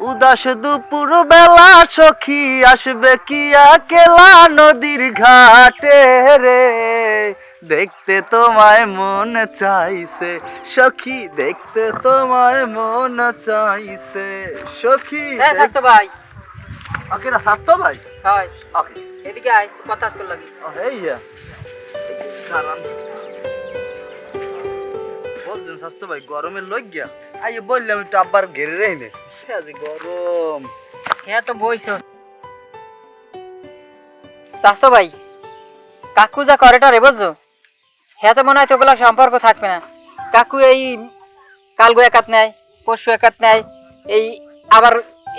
উদাস দুপুর বেলা সখী আসবে কি কেলা নদীর ঘাটে রে? দেখতে তোমায় মন চাইছে সখী দেখতে তোমায় মন চাইছে সখী স্বাস্থ্য ভাই। ওকে না স্বাস্থ্য ভাই? হয়। ওকে এদিকে আয় তুই কথা তোর লাগি ও এই দাঁড়ান। বলছেন স্বাস্থ্য ভাই গরমের লই গিয়া আই বললাম একটু আব্বার ঘেরে রেই নে আজ গরম। হ্যাঁ তো বইছ। স্বাস্থ্য ভাই কাকু যা করেটা রে বুঝছ? হ্যাঁ তো মনে হয় তোগুলা সম্পর্ক থাকবে না। কাকু এই কালগো একাত নেয় পরশু একাত নেয় এই আবার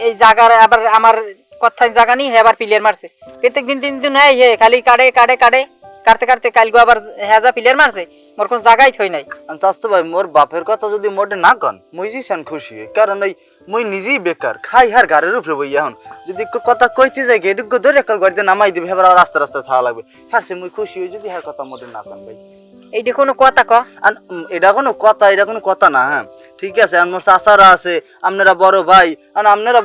এই জায়গার আবার আমার কথায় জায়গা নেই হ্যাঁ আবার পিলিয়ার মারছে। প্রত্যেক দিন তিন দিন হয় হে খালি কাটে কাটে কাটে কাটতে কাটতে কালগো আবার যা প্লেয়ার মারছে মোর কোনো জায়গাই থই নাই। স্বাস্থ্য ভাই মোর বাপের কথা যদি মোটে না কন মুই জিসান খুশি হই। কারণ এই মুই নিজেই বেকার খাই হার গাড়ির উপরে বই এখন যদি কথা কইতে যাই এটুকু ধরে একাল গাড়িতে নামাই দিবে এবার রাস্তা রাস্তা থাকা লাগবে। হ্যাঁ সে মুই খুশি হই যদি হ্যাঁ কথা মোটে না কন ভাই। এইটা কোনো কথা ক? এটা কোনো কথা এটা কোনো কথা না হ্যাঁ। ঠিক আছে আর মোর চাচারা আছে আপনারা বড় ভাই আর আপনারা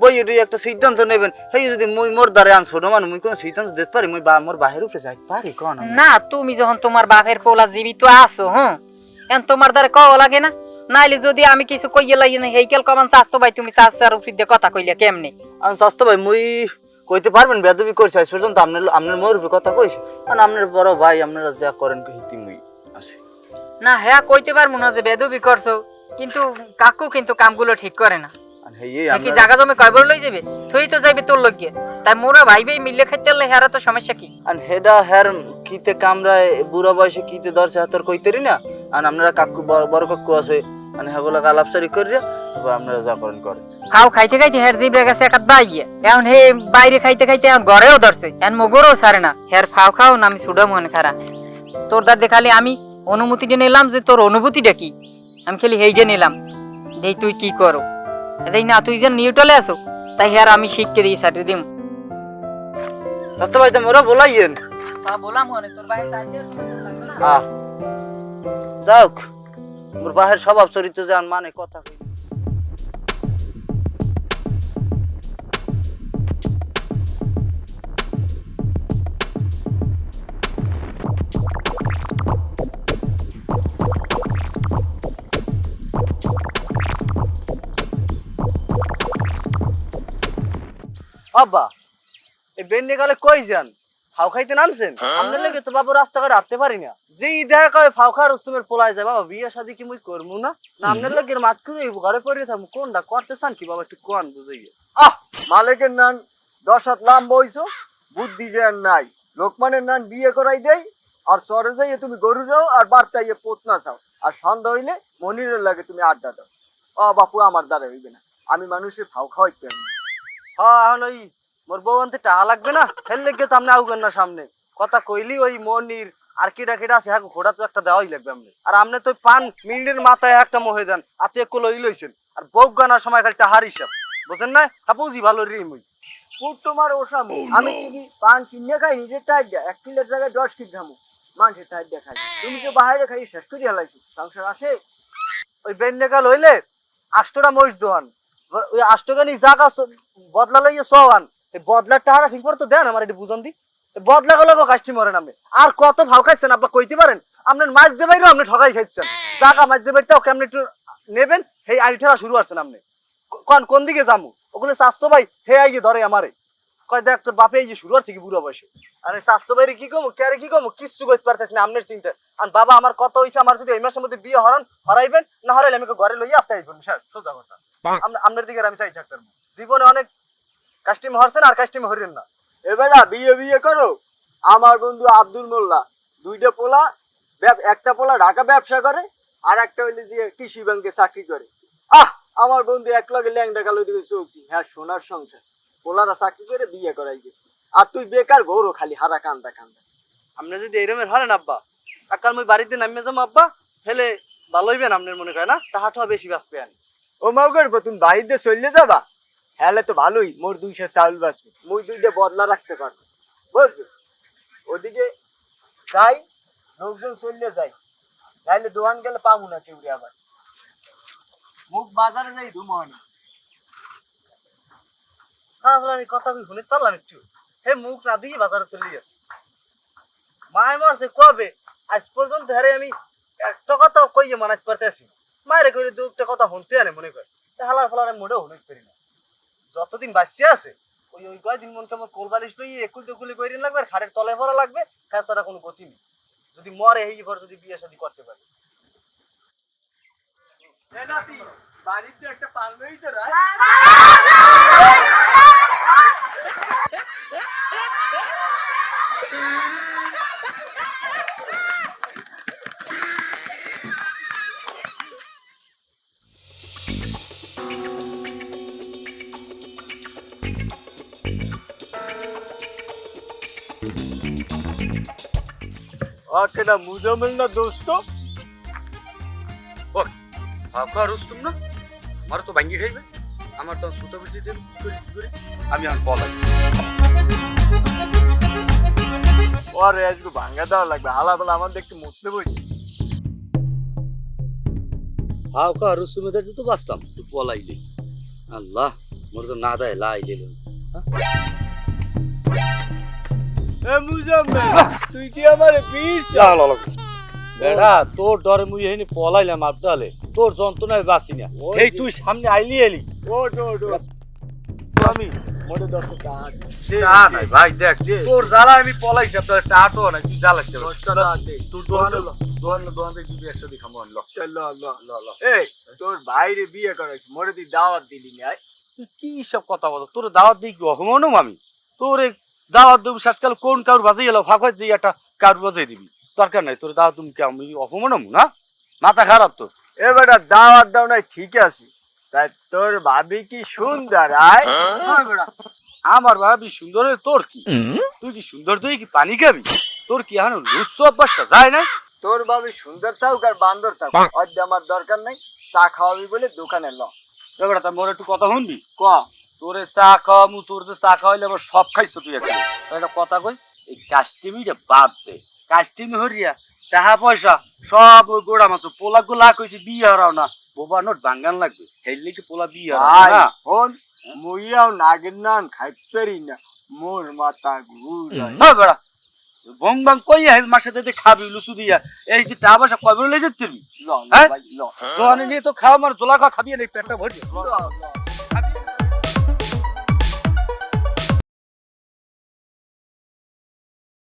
বই এটা একটা সিদ্ধান্ত নেবেন। সেই যদি মুই মোর দ্বারে আন ছোট মানুষ মুই কোনো সিদ্ধান্ত দিতে পারি? মুই বা- মোর বাহির উপরে যাই পারি কোন না তুমি যখন তোমার বাপের পোলা জীবিত আছো হ্যাঁ এখন তোমার দ্বারা কও লাগে না? নাইলে যদি আমি কিছু কইয়ে লাগি না হেইকেল কমান চাস্তো ভাই তুমি চাচার উপর দিয়ে কথা কইলে কেমনে? আমি স্বাস্থ্য ভাই মুই কইতে পারবেন বেদবি করছি আজ পর্যন্ত আপনার আপনার মোর উপরে কথা কইছি। আর আপনার বড় ভাই আপনারা যা করেন কহিতি মুই আসি। না হ্যাঁ কইতে পারব না যে বেদবি করছ। কিন্তু কাকু কিন্তু কামগুলো ঠিক করে না। কি জায়গা জমি কয়বার লই যাবে? তুই তো যাইবে তোর লগে। তাই মোরা ভাই ভাই মিললে খাইতে হেরা তো সমস্যা কি? আর হেডা হের কিতে কামরায় বুড়া বয়সে কিতে হাতর কইতেরি না? আর আপনারা কাকু বড় কাকু আছে মানে হেগুলা করিয়া আপনারা যা করেন করেন। খাও খাইতে খাইতে হের জিবরে গেছে একাত বাইয়ে। এখন হে বাইরে খাইতে খাইতে এখন ঘরেও ধরছে। এখন মগরও সারে না। হের ফাও খাও না আমি ছুডো মনে খারা। তোর দার দেখালি আমি অনুমতিটা নিলাম যে তোর অনুভূতিটা কি? আমি খালি হেইটা নিলাম। দেই তুই কি করো? দেই না তুই যে নিউটালে আছো তাই হের আমি শিখকে দিই সাথে দিম। স্বাস্থ্য ভাই তো মোরা বলাইয়েন। বললাম মনে তোর বাইরে যাওক মোর বাহের স্বভাব চরিত্র যান মানে কথা কই আব্বা এই বেন্ডে গেলে কই যান? ফাউ খাইতে নামছেন? আপনার লেগে তো বাবু রাস্তাঘাটে হাঁটতে পারি না। যে দেখা কয় ফাউ খাওয়ার রুস্তুমের পোলায় যায় বাবা বিয়ে শাদি কি মুই করব না? না আপনার লেগে মাত করে ঘরে পড়ে থাকব কোনটা করতে চান কি বাবা একটু কোন বুঝাইয়ে। আহ মালিকের নান দশ হাত লাম বইছো বুদ্ধি যে নাই। লোকমানের নান বিয়ে করাই দেই আর চরে যাইয়ে তুমি গরু যাও আর বার্তাইয়ে পোতনা চাও। আর সন্ধ্যা হইলে মনিরের লাগে তুমি আড্ডা দাও। অ বাপু আমার দ্বারা হইবে না। আমি মানুষের ভাও খাওয়াইতে পারি না। হ্যাঁ এখন ওই মোর বউ আনতে টাকা লাগবে না হেল লেগে তো আপনি আউগেন না সামনে। কথা কইলি ওই মনির আর কিটা কিটা আছে হ্যাঁ ঘোড়া তো একটা দেওয়াই লাগবে আপনি আর আপনি তো পান মিনিটের মাথায় একটা মহে দেন আতে এক লই লইছেন। আর বউ গানার সময় খালি টাহার হিসাব বুঝেন না হ্যাঁ বুঝি ভালো রে মুই। পুট তোমার ওসামু আমি ঠিকই পান কিনে খাই নিজের টাইট দেয় এক কিলোর জায়গায় দশ কিল খামু মানুষের টাইট দেখাই তুমি তো বাইরে খাই শেষ করে হেলাইছো সংসার আসে ওই বেন্ডেকাল হইলে আষ্টটা মহিষ দোহান ওগুলো স্বাস্থ্য ভাই হে ধরে আমারে। দেখ তোর বাপে এই যে শুরু কি স্বাস্থ্য কি ক্যারে কি আপনার চিন্তা। আর বাবা আমার কত হয়েছে আমার যদি এই মাসের মধ্যে বিয়ে হরান, হরাইবেন, না হরাইলে আমি ঘরে লইয়া আসতে স্যার। সোজা কথা। আপনার দিকে আমি চাই থাকতাম জীবনে অনেক কাস্টিম হরছেন আর কাস্টিম হরিন না। এবারে বিয়ে বিয়ে করো। আমার বন্ধু আব্দুল মোল্লা দুইটা পোলা একটা পোলা ঢাকা ব্যবসা করে আর একটা হইলে কৃষি ব্যাংকে চাকরি করে। আহ আমার বন্ধু এক লগে ল্যাংডা কালো দিকে চলছি। হ্যাঁ সোনার সংসার। পোলারা চাকরি করে বিয়ে করাই গেছে। আর তুই বেকার গৌরব খালি হারা কান্দা কান্দা। আপনি যদি এরমের হরেন আব্বা আকাল মই বাড়িতে নামিয়ে যাব আব্বা হেলে ভালো হইবেন আপনার মনে করে না? টাহাটা বেশি বাঁচবে আনি ও মাও করব তুমি বাড়িতে চললে যাবা? হ্যালে তো ভালোই, মোর দুইশো চাউল বাঁচবে। মুই দুইটা বদলা রাখতে পারব। বুঝছ? ওদিকে যাই, লোকজন চললে যাই। নাইলে দোকান গেলে পাবো না কেউ আবার। মুখ বাজারে যাই ধুমোহানি হ্যাঁ বলে কথা আমি শুনে পারলাম একটু। হে, মুখ না দিয়ে বাজারে চলে গেছে। মায় মারছে কবে? আজ পর্যন্ত হারে আমি একটা কথা কইয়ে মানাতে পারতেছি মায়ের করে দু একটা কথা শুনতে আনে মনে করে। হালার ফালার আমি মোটেও শুনে পারি না। যতদিন বাঁচিয়ে আছে ওই ওই কয়দিন মন কেমন কোলবালিশ লই একুল দুকুলি কইরিন লাগবে আর খাটের তলে ভরা লাগবে তাছাড়া কোনো গতি নেই। যদি মরে এই পর যদি বিয়ে শাদী করতে পারে। বাড়িতে একটা পালমেই তো রাখ আকেনা মুজামিল না দোস্ত? ফাঁকা রুস্তুম না? আমার তো ভাঙ্গি খাইবে। আমার তো সুতো বেশি করি আমি আর পলাই ওরে, আজকে ভাঙ্গা দেওয়া লাগবে। হালা বেলা, আমার দেখতে মরতে বসে ফাঁকা রুস্তুমে দেখতে তো বাঁচতাম তুই পলাইলি আল্লাহ, মোর তো না দেয়, লাই দিল। এ তুই কি আমারে বিষ বেড়া তোর ডরে মুই এখানে পলাইলাম আবদালে। তোর যন্ত্রণায় বাঁচি না। এই তুই সামনে আইলি এলি। ওট ওট আমি মোটে দশ টাকা নাই ভাই দেখ। দে। তোর জ্বালা আমি পলাইছি আপনার টাটো না তুই জ্বালাস কেন? দশ টাকা দে। তুই দোহান দোহান দোহান থেকে দিবি একসাথে খামো আনলো ল ল ল ল। এই তোর বাইরে বিয়ে করাইছ মোরে তুই দাওয়াত দিলি না কি সব কথা বল তোর দাওয়াত দিই কি অপমানম আমি? তোর এই দাওয়াত দেবো শেষকাল কোন কারুর বাজাই এলো? ফাঁক যে একটা কারুর বাজাই দিবি। দরকার নাই তোর দাওয়াত তুমি আমি অপমানম না? মাথা খারাপ তোর। এ বেটা দাওয়াত দাও নাই ঠিক আছে। তাই তোর ভাবি কি সুন্দর আয়। হ্যাঁ? বেটা, আমার ভাবি সুন্দর তোর কি? তুই কি সুন্দর তুই কি পানি খাবি? তোর কি এখন লুচ্ছ অভ্যাসটা যায় না তোর ভাবি সুন্দর থাকুক আর বান্দর থাকুক। অদ্য আমার দরকার নাই চা খাওয়াবি বলে দোকানে ল। এবার তা মোর একটু কথা শুনবি? ক? তোরে চা খাওয়ামু তোর তো চা খাওয়াইলে আবার সব খাইছো তুই একটা একটা কথা কই এই কাস্টিমিটা বাদ দে। কাস্টিমি হরিয়া টাকা পয়সা সব ওই গোড়া মাছ পোলা গোলা কইছি বিয়ে হারাও না। বোবা নোট বাঙ্গান লাগবে। হেললে কি পোলা বিয়ে হারাও না? হন মুইয়াও নাগের নান খাইতে না। মোর মাথা হ্যাঁ বেড়া। বং বাং কইয়া হেল মাসে দিতে খাবি লুসু দিয়া। এই যে টাকা পয়সা কবে লই যেতে ল ল হ্যাঁ? ল। নিয়ে তো খাওয়া মার জোলা খাওয়া খাবি না পেটটা ভরি ল, ল।